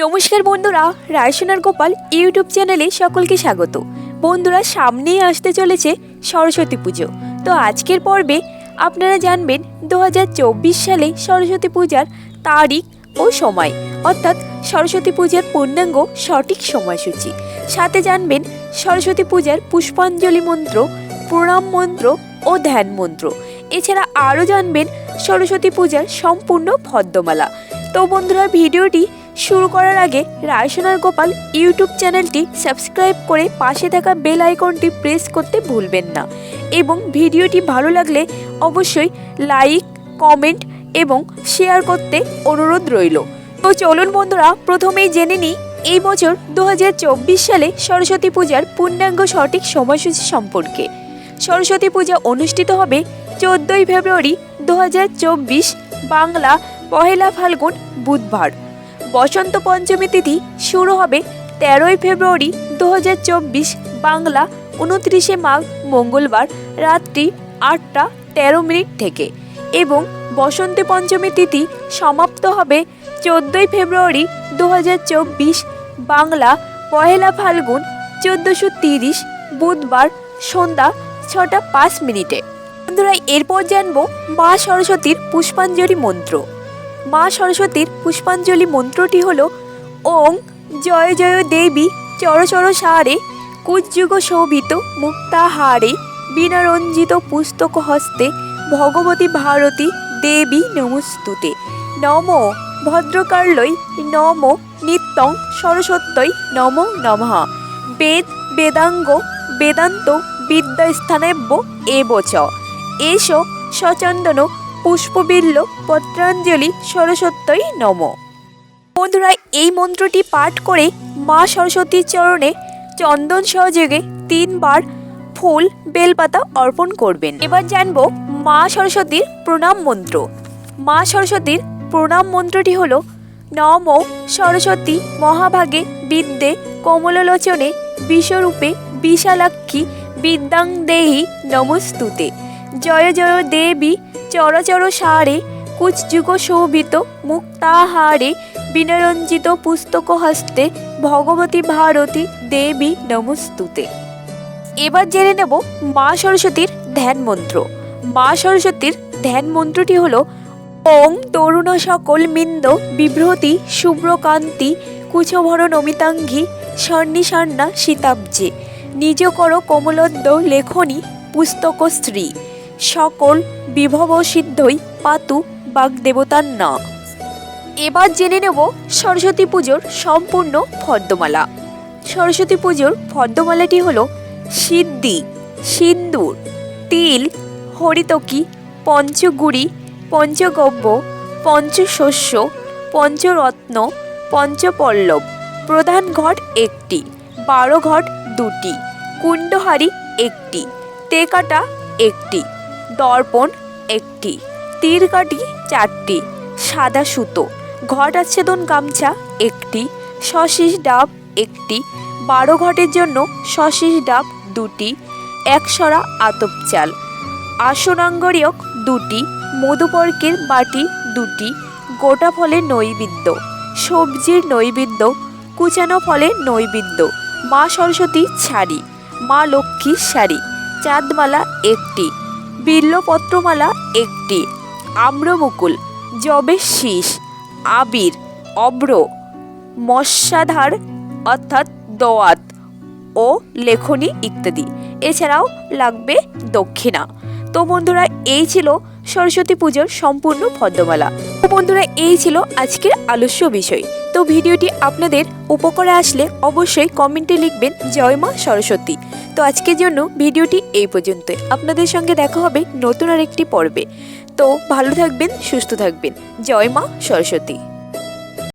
নমস্কার বন্ধুরা, রায়সোনার গোপাল ইউটিউব চ্যানেলে সকলকে স্বাগত। বন্ধুরা, সামনেই আসতে চলেছে সরস্বতী পুজো। তো আজকের পর্বে আপনারা জানবেন দু হাজার চব্বিশ সালে সরস্বতী পূজার তারিখ ও সময়, অর্থাৎ সরস্বতী পূজার পূর্ণাঙ্গ সঠিক সময়সূচি। সাথে জানবেন সরস্বতী পূজার পুষ্পাঞ্জলি মন্ত্র, প্রণাম মন্ত্র ও ধ্যান মন্ত্র। এছাড়া আরও জানবেন সরস্বতী পূজার সম্পূর্ণ ভদ্রমালা তো বন্ধুরা, ভিডিওটি শুরু করার আগে রায়সোনার গোপাল ইউটিউব চ্যানেলটি সাবস্ক্রাইব করে পাশে থাকা বেল আইকনটি প্রেস করতে ভুলবেন না। এবং ভিডিওটি ভালো লাগলে অবশ্যই লাইক, কমেন্ট এবং শেয়ার করতে অনুরোধ রইল। তো চলুন বন্ধুরা, প্রথমেই জেনে নিই, এই বছর দু হাজার চব্বিশ সালে সরস্বতী পূজার পূর্ণাঙ্গ সঠিক সময়সূচি সম্পর্কে। সরস্বতী পূজা অনুষ্ঠিত হবে চোদ্দোই ফেব্রুয়ারি দু হাজার চব্বিশ, বাংলা পহেলা ফাল্গুন বুধবার। বসন্ত পঞ্চমী তিথি শুরু হবে তেরোই ফেব্রুয়ারি দু হাজার চব্বিশ বাংলা উনত্রিশে মাঘ মঙ্গলবার রাত্রি আটটা তেরো মিনিট থেকে এবং বসন্ত পঞ্চমী তিথি সমাপ্ত হবে চোদ্দোই ফেব্রুয়ারি দু হাজার চব্বিশ বাংলা পহেলা ফাল্গুন চোদ্দোশো তিরিশ বুধবার সন্ধ্যা ছটা পাঁচ মিনিটে। বন্ধুরা, এরপর জানব মা সরস্বতীর পুষ্পাঞ্জলি মন্ত্র। মা সরস্বতীর পুষ্পাঞ্জলি মন্ত্রটি হল, ওং জয় জয় দেবী চরচর সারে কুজ্যুগ শোভিত মুক্তাহারে, বিনারঞ্জিত পুস্তক হস্তে, ভগবতী ভারতী দেবী নমস্তুতে। নম ভদ্রকার্লই নম নিত্যং সরস্বত্যই নম নমঃ। বেদ, বেদাঙ্গ, বেদান্ত বিদ্যাস্থানেব্য এবচ এষ সচন্দন পুষ্পবিল্ল পত্রাঞ্জলি সরস্বত্যই নম। বন্ধুরা, এই মন্ত্রটি পাঠ করে মা সরস্বতীর চরণে চন্দন সহযোগে তিনবার ফুল, বেলপাতা অর্পণ করবেন। এবার জানব মা সরস্বতীর প্রণাম মন্ত্র। মা সরস্বতীর প্রণাম মন্ত্রটি হল, নম সরস্বতী মহাভাগে বিদ্যে কমললোচনে বিশ্বরূপে বিশালাক্ষী বিদ্যাং দেহি নমস্তুতে। জয় জয় দেবী চরচর সারে কুচযুগ শোভিত মুক্তাহারে বিনরঞ্জিত পুস্তক হস্তে ভগবতী ভারতী দেবী নমস্তুতে। এবার জেনে নেব মা সরস্বতীর ধ্যান মন্ত্র। মা সরস্বতীর ধ্যান মন্ত্রটি হলো, ওং তরুণ সকল মিন্দ বিভ্রতি শুভ্রকান্তি কুচভর নমিতাঙ্গী স্বর্ণিসান্না শীতাব্জে নিজ কর কমলোদ্য লেখনী পুস্তক স্ত্রী। সকল বিভব সিদ্ধই পাতু বাগদেবতার না এবার জেনে নেব সরস্বতী পুজোর সম্পূর্ণ ফর্দমালা। সরস্বতী পুজোর ফর্দমালাটি হল সিদ্ধি, সিন্দুর, তিল, হরিতকি, পঞ্চগুড়ি, পঞ্চগব্য, পঞ্চশস্য, পঞ্চরত্ন, পঞ্চপল্লব। প্রধান ঘট একটি, বারো ঘট দুটি, কুণ্ডহারি একটি, তেকাটা একটি। দর্পণ একটি তীরকাঠি চারটি, সাদা সুতো ঘট আচ্ছেদন গামছা একটি শশিস ডাব একটি, বারো ঘটের জন্য শশিস ডাব দুটি, একসরা আতপ চাল, আসনাঙ্গরিয়ক দুটি, মধুপর্কের বাটি দুটি, গোটা ফলের নৈবেদ্য, সবজির নৈবেদ্য, কুচানো ফলের নৈবেদ্য, মা সরস্বতী শাড়ি, মা লক্ষ্মীর শাড়ি, চাঁদমালা একটি। বিল্লপত্রমালা একটি, আম্রমুকুল জবের শীষ, আবির, অব্র মশাধার অর্থাৎ দোয়াত ও লেখনী ইত্যাদি। এছাড়াও লাগবে দক্ষিণা। তো বন্ধুরা, এই ছিল সরস্বতী পুজোর সম্পূর্ণ পদ্মমালা তো বন্ধুরা, এই ছিল আজকের আলস্য বিষয়। তো ভিডিওটি আপনাদের উপকারে আসলে অবশ্যই কমেন্টে লিখবেন, জয় মা সরস্বতী। তো আজকের জন্য ভিডিওটি এই পর্যন্ত আপনাদের সঙ্গে দেখা হবে নতুন আরেকটি পর্বে। তো ভালো থাকবেন, সুস্থ থাকবেন। জয় মা সরস্বতী।